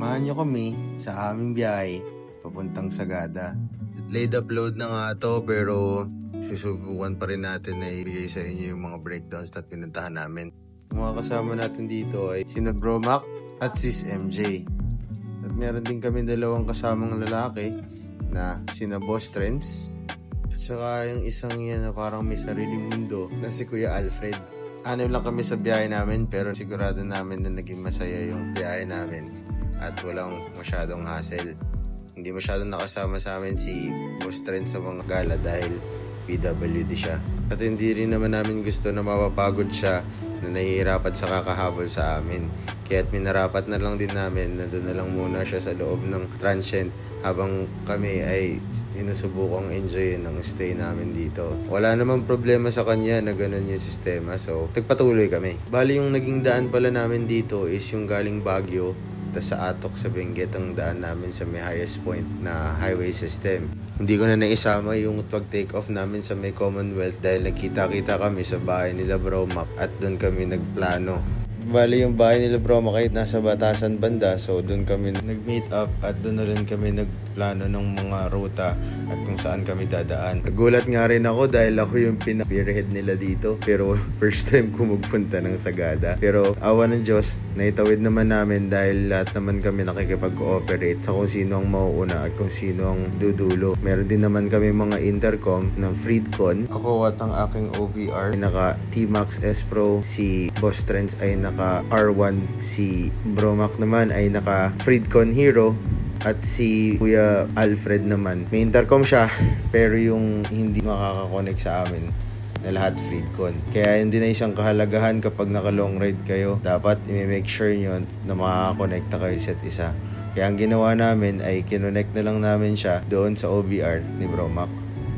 Samahan nyo kami sa aming biyahe papuntang Sagada. Laid upload na nga to pero susubukan pa rin natin na ibigay sa inyo yung mga breakdowns na pinuntahan namin. Mga kasama natin dito ay sina Bro Mac at sis MJ. At meron din kami dalawang kasamang lalaki na sina Boss Trends at saka yung isang yan na parang may sariling mundo na si Kuya Alfred. Ano lang kami sa biyahe namin pero sigurado namin na naging masaya yung biyahe namin at walang masyadong hassle. Hindi masyadong nakasama sa amin si Boss Trend sa mga gala dahil PWD siya. At hindi rin naman namin gusto na mapapagod siya na nahihirapan sa kakahabol sa amin. Kaya't minarapat na lang din namin na doon na lang muna siya sa loob ng transient habang kami ay sinusubukang enjoyin ang stay namin dito. Wala namang problema sa kanya na ganun yung sistema so nagpatuloy kami. Bali yung naging daan pala namin dito is yung galing Baguio tapos sa Atok sa Benguet ang daan namin sa may highest point na highway system. Hindi ko na naisama yung pag-take off namin sa may Commonwealth dahil nagkita-kita kami sa bahay nila Bro Mac at doon kami nagplano. Bali yung bahay nila Bro Mac ay nasa Batasan banda so doon kami nag-meet up at doon na rin kami nagplano ng mga ruta at kung saan kami dadaan. Nagulat nga rin ako dahil ako yung pinaka-spearhead nila dito pero first time ko magpunta ng Sagada. Pero awa ng Diyos, naitawid naman namin dahil lahat naman kami nakikipag-cooperate sa kung sino ang mauuna at kung sino ang dudulo. Meron din naman kami mga intercom ng Freedcon. Ako at ang aking OBR ay naka T-Max S Pro. Si Boss Trends ay naka R1. Si Bromac naman ay naka Freedcon Hero. At si Kuya Alfred naman, may intercom siya, pero yung hindi makakakonect sa amin na lahat Freedcon. Kaya hindi na isang kahalagahan kapag naka long ride kayo. Dapat i-make sure nyo na makakakonekta kayo sa isa. Kaya ang ginawa namin ay kinonect na lang namin siya doon sa OBR ni Bromac.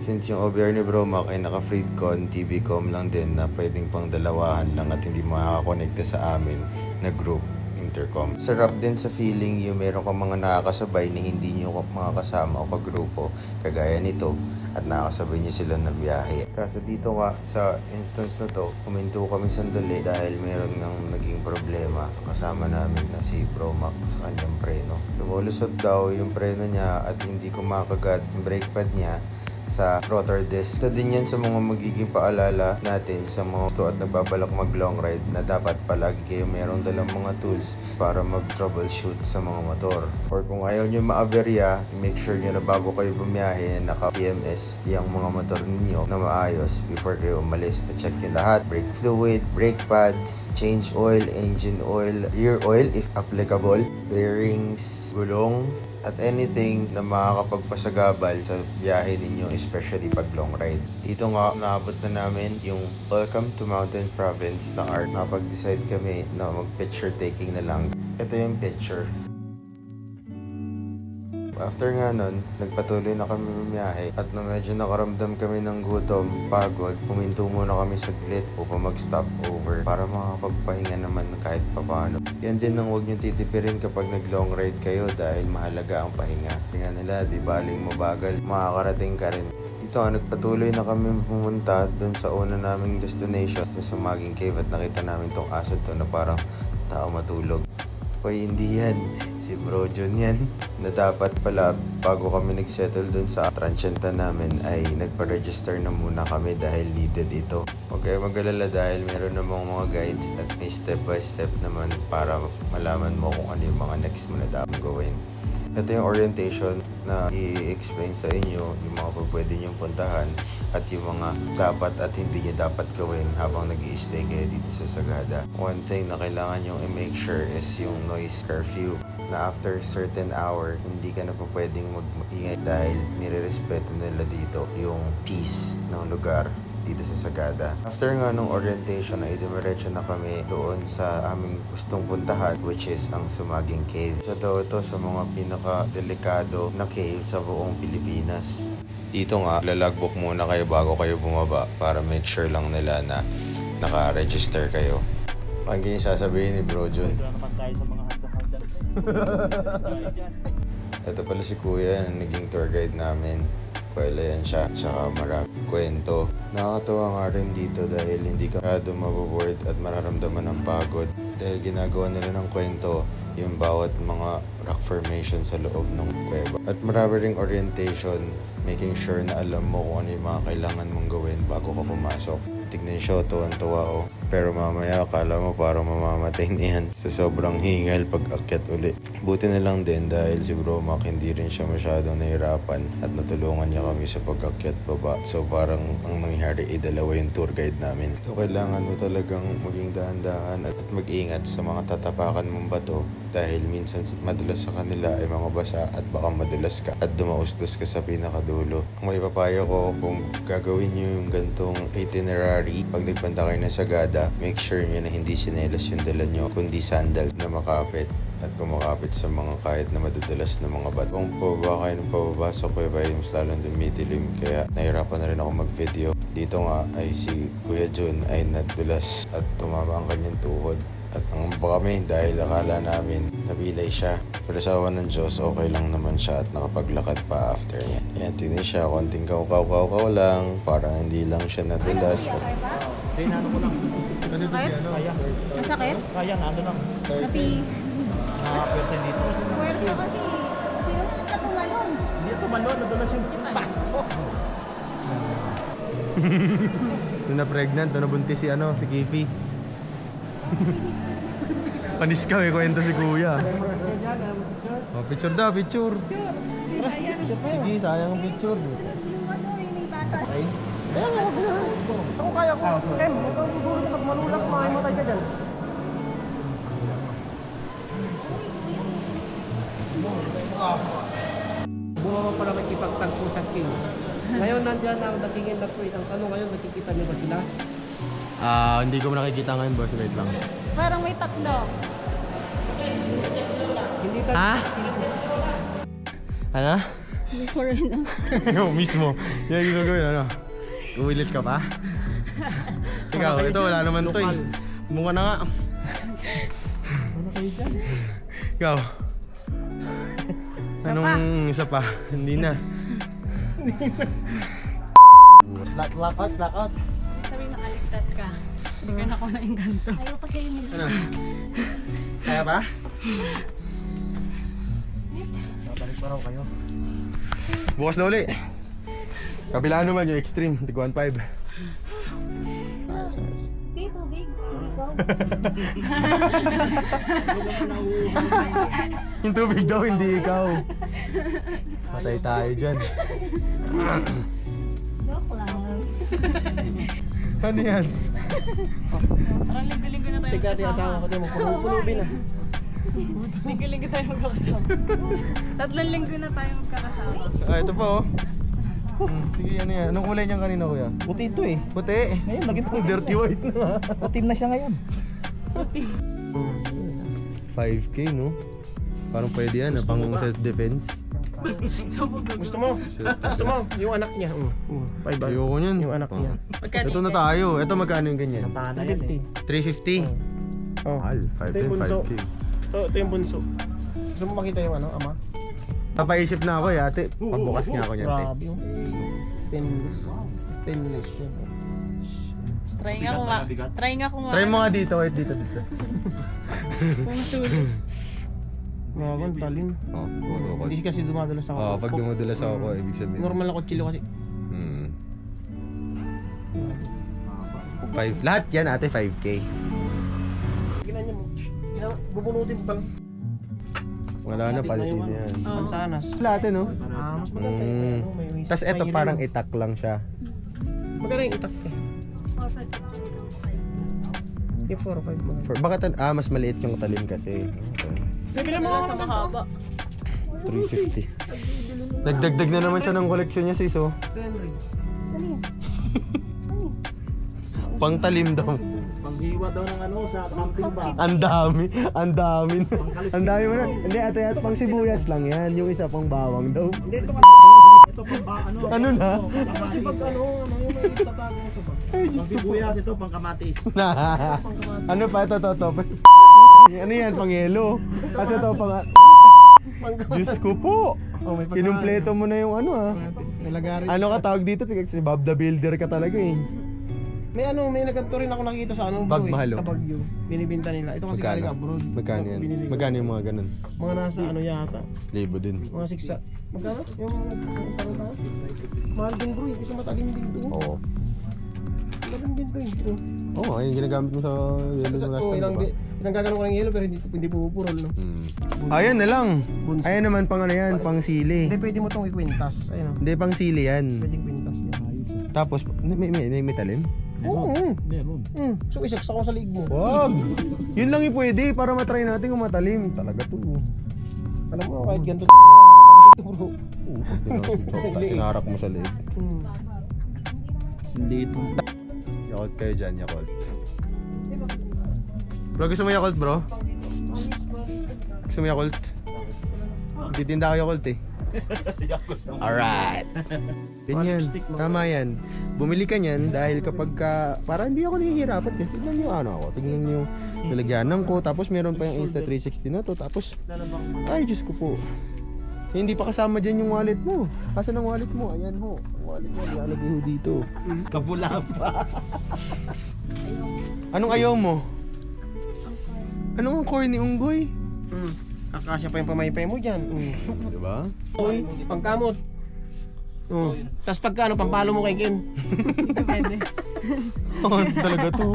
Since yung OBR ni Bromac ay naka Freedcon, TVcom lang din na pwedeng pang dalawahan lang at hindi makakakonekta sa amin na group intercom. Sarap din sa feeling yung meron kang mga nakakasabay na hindi nyo mga kasama o kagrupo kagaya nito at nakakasabay niyo sila na biyahe. Kaso dito nga sa instance na to, huminto kami sandali dahil meron nang naging problema kasama namin na si Promac sa kanyang preno. Lumulusot daw yung preno niya at hindi kumakagat yung brake pad niya sa rotor disc. Isa din yan sa mga magiging paalala natin sa mga gusto at nagbabalak mag long ride na dapat palagi kayo merong dalang mga tools para mag troubleshoot sa mga motor. Or kung ayaw nyo maaberya, make sure nyo na bago kayo bumiyahe naka PMS yung mga motor ninyo na maayos before kayo umalis. Na check nyo lahat. Brake fluid, brake pads, change oil, engine oil, rear oil if applicable, bearings, gulong, at anything na makakapagpasagabal sa biyahe ninyo, especially pag long ride. Dito nga, naabot na namin yung Welcome to Mountain Province na art. Napag-decide kami na mag-picture taking na lang. Ito yung picture. After nga nun, nagpatuloy na kami bumiyahe at nung medyo nakaramdam kami ng gutom, pagod, puminto muna kami saglit upang mag-stop over para makapagpahinga naman kahit papano. Yan din ang huwag nyo titipirin kapag nag-long ride kayo dahil mahalaga ang pahinga. Kaya nila, di baling mabagal, makakarating ka rin. Dito nagpatuloy na kami pumunta dun sa una naming destination sa Sumaging Cave at nakita namin tong aso to na parang tao matulog. Hoy, hindi yan. Si Bro John yan. Na dapat pala, bago kami nagsettle dun sa transienta namin, ay nagpa-register na muna kami dahil needed ito. Huwag kayo mag-alala dahil meron namang mga guides at may step by step naman para malaman mo kung ano yung mga next mo na dapat gawin. Ito yung orientation na i-explain sa inyo yung mga pwede niyong puntahan at yung mga dapat at hindi niyo dapat gawin habang nag stay kayo dito sa Sagada. One thing na kailangan nyo i-make sure is yung noise curfew na after certain hour, hindi ka na pa pwedeng mag-ingay dahil nire-respeto nila dito yung peace ng lugar dito sa Sagada. After nga nung orientation ay dumiretso na kami doon sa aming gustong puntahan which is ang Sumaging Cave. Isa daw ito sa mga pinaka-delikado na cave sa buong Pilipinas. Dito nga, lalagbook muna kayo bago kayo bumaba para make sure lang nila na naka-register kayo. Ang yung sasabihin ni Bro Jun. Ito naman tayo sa mga handa-handa. Ito pala si Kuya, naging tour guide namin. Kuwela yan siya, tsaka marami kwento. Nakakatawa nga rin dito dahil hindi ka masyado maboboard at mararamdaman ng pagod. Dahil ginagawa nila ng kwento yung bawat mga rock formation sa loob ng kuweba. At marami ring orientation, making sure na alam mo kung ano yung mga kailangan mong gawin bago ka pumasok. Tignan siya, tuwan-tuwa oh. Pero mamaya, akala mo parang mamamatay na yan sa sobrang hingal pag akyat uli. Buti na lang din dahil si Bro Mac hindi rin siya masyadong nahirapan at natulungan niya kami sa pag-akyat baba. So parang ang nangyari ay dalawa yung tour guide namin. So kailangan mo talagang maging dahan-dahan at mag-ingat sa mga tatapakan mong bato dahil minsan madalas sa kanila ay mga basa at baka madulas ka at dumaustos ka sa pinakadulo. Ang may papayo ko kung gagawin nyo yung gantong itinerary pag nagpunta kayo na Sagada, make sure nyo na hindi sinelas yung dala nyo kundi sandal na makapit at kumakapit sa mga kahit na madudulas na mga bato. Kung pababa kayo ng pababa sa Kuya Bay, mas lalong dumidilim kaya nahirapan na rin ako mag-video. Dito nga ay si Kuya Jun ay nadulas at tumama ang kanyang tuhod. At ang kami dahil akala namin nabilay siya. Pero sa awan ng Diyos, okay lang naman siya at nakapaglakad pa after niya. Yan, tingnan siya, konting kaw-kaw-kaw lang, parang hindi lang siya nadulas. At Hindi, ano ko lang. Kasi ito si ano? Kaya. Masakit? Kaya na, ano lang. Napi... Nakaka-persa dito. Puwersa kasi. Sino na nagkatumalon? Hindi ito malo, nadulas yung pak. Nung na pregnant, nung nabuntis si ano, si Kifi. Panis ka, may kwento si kuya. Oh, picture daw, picture. Sige, sayang ang picture. Yung yung may bata. Ay, Ako kaya ko. Em, ikaw siguro kapag malulak, makahimatay ka dyan. Bumama pala makipagtagpo sa king. Ngayon nandyan ang nagingin na po ang tanong ngayon, nakikita niyo ba sila? Ah, hindi ko nakikita ngayon, boss. Wait lang. Parang may tatlo. Hindi ka Ha? Ano? Before na. Ikaw mismo. Yan yung gagawin, ano? Umilit ka pa? Ikaw, ito wala naman to eh. Mukha na nga. Ano kayo dyan? Ikaw. Anong isa pa? Hindi na. Lock, lock out, lock out. Sabi nakaligtas ka. Hindi ka na ako naingganto. Ayaw pa kayo nila. Ano? Kaya pa? Babalik pa raw kayo. Bukas na uli. Kabila naman yung extreme, tig 1.5. Di, tubig. Ikaw. Yung tubig daw, hindi ikaw. Patay tayo dyan. Joke lang. Ano yan? Parang linggo-linggo na tayo Check natin yung asawa ko din, magpulubin na. Linggo-linggo tayo magkakasama. Tatlong linggo na tayo magkakasama. Ah, ito pa oh. Hmm, sige, ano yan? Anong kulay niyan kanina, kuya? Puti ito eh. Puti. Ngayon, naging puti. Dirty white na. Putim na siya ngayon. 5K, no? Parang pwede yan, ah, pang self-defense. Gusto mo? Gusto mo? Yung anak niya. Mm. Mm. Five ba? Ayoko niyan. Yung anak niya. Magkano Ito na tayo. Ito magkano yung ganyan? Tana yan eh. 350? Oh. Mahal, Ito yung bunso. 5 5K. Ito, ito yung bunso. Gusto mo makita yung ano, ama? Papaisip na ako eh, ate. Pagbukas nga ako niyan, te. Grabe yung stainless. Stainless siya. Try nga kung ma... Try nga kung ma... Try mo nga dito, wait dito, dito. Kung masulis. Grabe, ang talim. Oh, Hindi kasi dumadalas ako. Oh, pag dumudulas ako, ibig sabihin. Normal na kutsilyo kasi. Hmm. 5, lahat yan ate 5K. Tingnan niyo mo. Bubunutin mo pa lang. Wala na, palitin na yan. Mansanas. Wala ate, no? Ah, mas maganda yung Mm. ano, may may Tapos ito parang itak lang siya. Magkano yung itak eh? Yung 4 or 5 mo. For, bakit, ah, mas maliit yung talim kasi. Bibili mo Wala sa mahaba. 350. Nagdagdag na naman siya ng koleksyon niya sis, oh. Henry. Pang talim daw. Panghiwa daw ng ano sa camping ba? Ang dami, ang dami. Ang dami mo na. Hindi, ate, at pang sibuyas lang yan. Yung isa pang bawang daw. Hindi, ito pa. Ito pa ba? Ano? Ano na? Kasi pag ano, ano yung may tatago sa pag. Pang sibuyas ito, pang kamatis. ano pa ito, to, to? Ano yan, pang yelo? Kasi ito, pang... Diyos ko po. Oh, may Kinumpleto mo na yung ano ah. Ano ka tawag dito? Si Bob the Builder ka talaga eh. May ano, may nagkanto rin ako nakita sa ano, Bag bro, eh, sa. Baguio. Binibinta nila. Ito kasi Magkano? galing abroad. Magkano yan? binili ko. Magkano yung mga ganun? Mga nasa ano yata. Libo din. Mga siksa. Magkano? Yung yung parang tao? Mahal din bro, eh, kasi matalim din to. Oo. Matalim din to eh. Oo, oh, ayun ginagamit mo sa yellow Sa, ng last oh, time, ilang, diba? ilang gagano ko ng yelo pero hindi, hindi pupurol, no? Hmm. Ayan na lang. Bunso. Ayan naman pang ano yan, pang sili. Hindi, pwede mo itong ikwintas. Ayun, oh. Hindi pang sili yan. Pwedeng kwintas yan. Tapos, may, may, may, may talim? Oo. Meron. Hmm. So, isaksak ko sa liig mo. Wag! Yun lang yung pwede para matry natin kung matalim. Talaga to. Alam mo, kahit ganito ito bro. Tinarak mo sa leeg. Hmm. Hindi ito. Yakult kayo dyan, Yakult. Bro, gusto mo Yakult, bro? Gusto mo Yakult? Titinda ko Yakult eh. Alright. Ganyan. Tama yan. Bumili ka niyan dahil kapag ka, para hindi ako nahihirapan eh. Tignan niyo ano ako. Tignan niyo yung lalagyanan ko. Tapos meron pa yung Insta360 na to. Tapos, ay Diyos ko po. Hindi pa kasama dyan yung wallet mo. Kasan ang wallet mo? Ayan ho. Ang wallet mo. Nilalagay ho dito. Kabula pa. Anong ayaw mo? Anong ang core ni Unggoy? Hmm. Kakasya pa yung pamaypay mo dyan. Hmm. Diba? Uy, pangkamot. Oh. Tapos pagka ano, pampalo mo kay Ken. Depende. Oo, talaga to.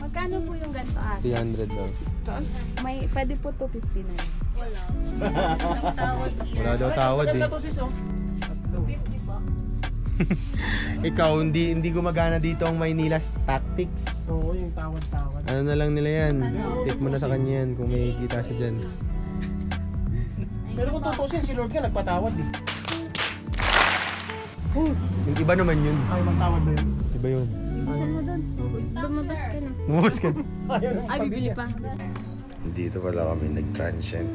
Magkano po yung ganito ate? 300 daw. May, pwede po 250 na yun. Tawag Wala daw tawad eh. to sis, oh. Ikaw, hindi hindi gumagana dito ang Maynila Tactics. Oo, yung tawad-tawad. Ano na lang nila yan. Tip mo na sa kanya yan kung may kita siya dyan. Pero kung tutusin, si Lord ka nagpatawad eh. Yung iba naman yun. Ay, magtawad ba yun? Iba yun. Saan mo doon? Lumabas ka na. Lumabas ka. Ay, bibili pa. Dito pala kami nag-transient.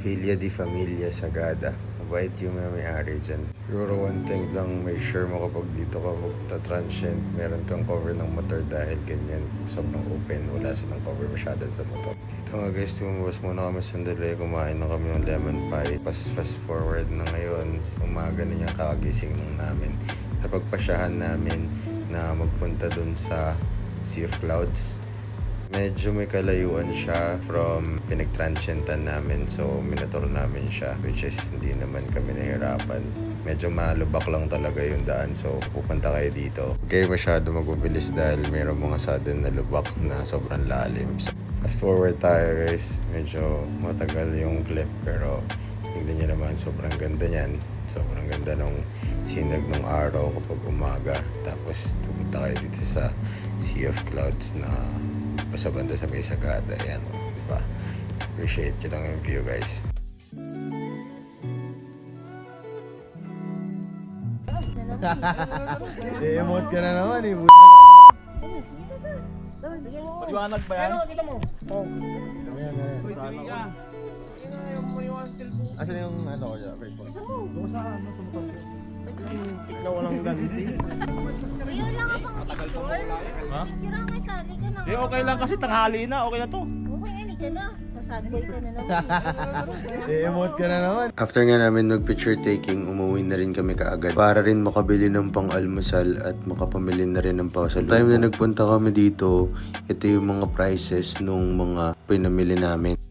Filia di Familia Sagada. Mabait yung may may-ari dyan. Siguro one thing lang, make sure mo kapag dito ka magta-transient, meron kang cover ng motor dahil ganyan. Sobrang open, wala silang cover masyado sa motor. Dito nga guys, tumubos muna kami sandali. Kumain na kami ng lemon pie. Fast, fast forward na ngayon, umaga na yung kakagising nung namin. Napagpasyahan namin na magpunta dun sa Sea of Clouds medyo may kalayuan siya from pinagtransyentan namin so minator namin siya which is hindi naman kami nahirapan medyo malubak lang talaga yung daan so pupunta kayo dito kayo masyado magbibilis dahil mayroong mga sudden na lubak na sobrang lalim so, fast forward tayo medyo matagal yung clip pero tingnan nyo naman sobrang ganda niyan. Sobrang ganda nung sinag ng araw kapag umaga. Tapos pupunta kayo dito sa Sea of Clouds na sa banda sa may sagada. Yan o di ba? Appreciate nyo lang yung view guys. Emote ka na naman eh Paliwanag ba yan? Pero kita mo. Oh. Asan yung ano ko dyan? Facebook? Na walang ganti. Kuya, wala ka pang picture? Ha? Picture ang kita. Liga na. Eh, okay lang kasi tanghali na. Okay na to. Okay, liga na. Sasagboy ka na naman. Ka na naman. After nga namin mag-picture taking, umuwi na rin kami kaagad para rin makabili ng pang-almusal at makapamili na rin ng pasalubong. Time na nagpunta kami dito, ito yung mga prices nung mga pinamili namin.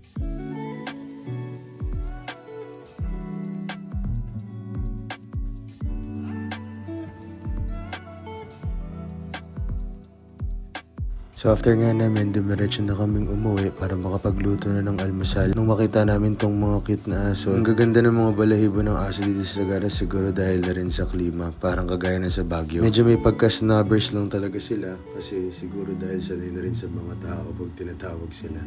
So after nga namin, dumiretso na kaming umuwi para makapagluto na ng almusal. Nung makita namin tong mga cute na aso, ang gaganda ng mga balahibo ng aso dito sa Sagara siguro dahil na rin sa klima. Parang kagaya na sa Baguio. Medyo may pagka-snubbers lang talaga sila kasi siguro dahil sanay na rin sa mga tao pag tinatawag sila.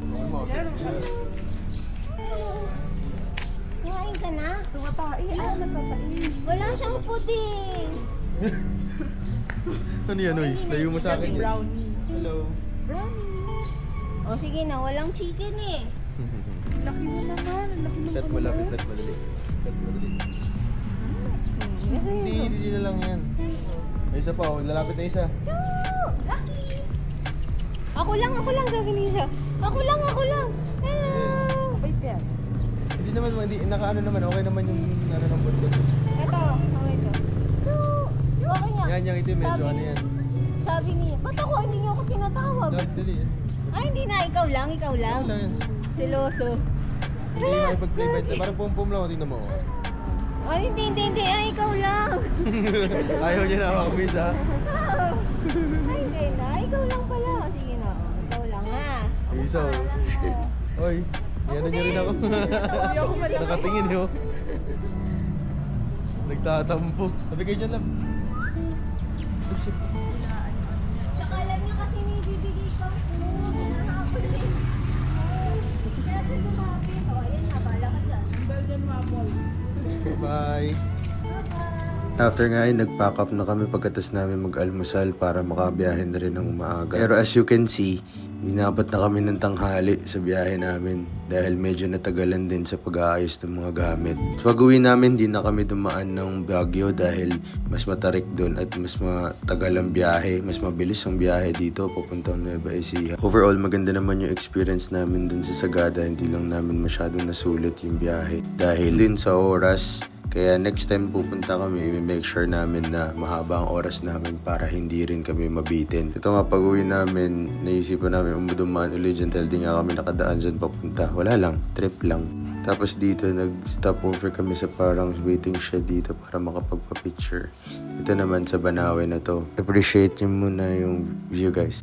Kumain ka na? Tumatain. Nagpapain? Wala siyang pudding. Ano yan, oy? Layo mo sa akin. Brownie. Hello. O sige na, walang chicken eh. Laki mo naman. Laki mo Pet mo lapit, pet madali. Pet madali. Hindi, hindi na lang yan. May isa pa, oh. lalapit na isa. Ako lang, ako lang, sabi ni Isa. Ako lang, ako lang. Hello. Wait yan. Hindi naman, hindi, nakaano naman, okay naman yung ano ng bundok. Ito, ako ito. Okay nga. Yan yung itim, medyo ano yan. Sabi niya, ba't ako hindi niyo ako tinatawag? Dali, dali yan. Ay, hindi na. Ikaw lang, ikaw lang. Wala yan. Siloso. Hindi makipag-play fight. Parang pum-pum lang, tingnan mo. Ay, hindi, hindi, hindi. Ay, ikaw lang. Ayaw niya na ako, miss ha. Ay, hindi na. Ikaw lang pala. Sige na. Ikaw lang ha. Isa, oh. Oy, yan niyo rin ako. Nakatingin eh, oh. Nagtatampo. Sabi kayo dyan lang. Bye-bye. After nga ay nag-pack up na kami pagkatas namin mag-almusal para makabiyahe na rin ng maaga. Pero as you can see, binabat na kami ng tanghali sa biyahe namin dahil medyo natagalan din sa pag-aayos ng mga gamit. Sa pag-uwi namin, di na kami dumaan ng Baguio dahil mas matarik doon at mas matagal ang biyahe, mas mabilis ang biyahe dito papuntang Nueva Ecija. Overall, maganda naman yung experience namin dun sa Sagada, hindi lang namin masyadong nasulit yung biyahe. Dahil din sa oras, kaya next time pupunta kami, make sure namin na mahaba ang oras namin para hindi rin kami mabitin. Ito nga pag-uwi namin, naisipan namin umudumaan ulit dyan dahil di nga kami nakadaan dyan papunta. Wala lang, trip lang. Tapos dito, nag-stop over kami sa parang waiting shed dito para makapagpa-picture. Ito naman sa Banawe na to. Appreciate nyo muna yung view guys.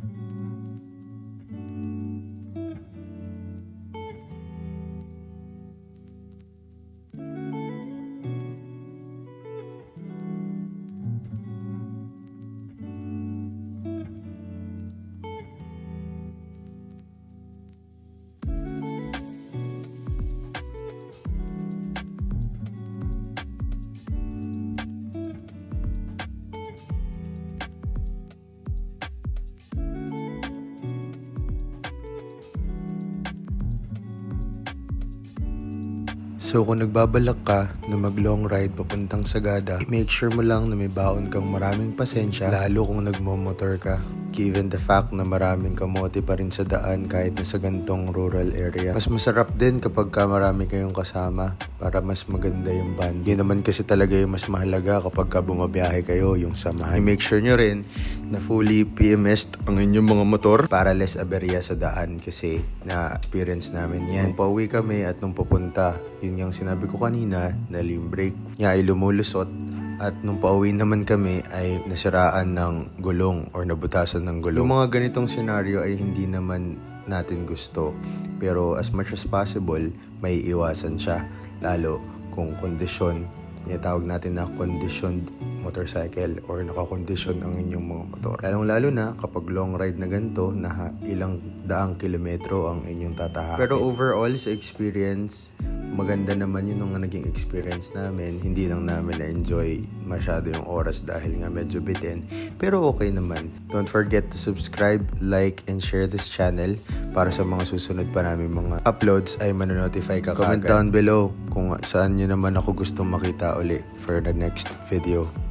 So kung nagbabalak ka na mag long ride papuntang Sagada, make sure mo lang na may baon kang maraming pasensya, lalo kung nagmo-motor ka. Given the fact na maraming kamote pa rin sa daan kahit na sa gantong rural area. Mas masarap din kapag ka marami kayong kasama para mas maganda yung band. Yun naman kasi talaga yung mas mahalaga kapag ka bumabiyahe kayo, yung samahan. I-make sure nyo rin na fully PMS ang inyong mga motor para less aberya sa daan kasi na-experience namin yan. Nung pauwi kami at nung papunta, yun yung sinabi ko kanina na lim brake niya ay lumulusot at nung pauwi naman kami ay nasiraan ng gulong or nabutasan ng gulong. Yung mga ganitong senaryo ay hindi naman natin gusto. Pero as much as possible, may iwasan siya. Lalo kung kondisyon, tawag natin na conditioned motorcycle or nakakondisyon ang inyong mga motor. Lalong lalo na kapag long ride na ganito, na ilang daang kilometro ang inyong tatahakin. Pero overall sa experience, maganda naman yun ang naging experience namin. Hindi lang namin na-enjoy masyado yung oras dahil nga medyo bitin. Pero okay naman. Don't forget to subscribe, like, and share this channel para sa mga susunod pa namin mga uploads ay manonotify ka Comment down below kung saan nyo naman ako gustong makita uli for the next video.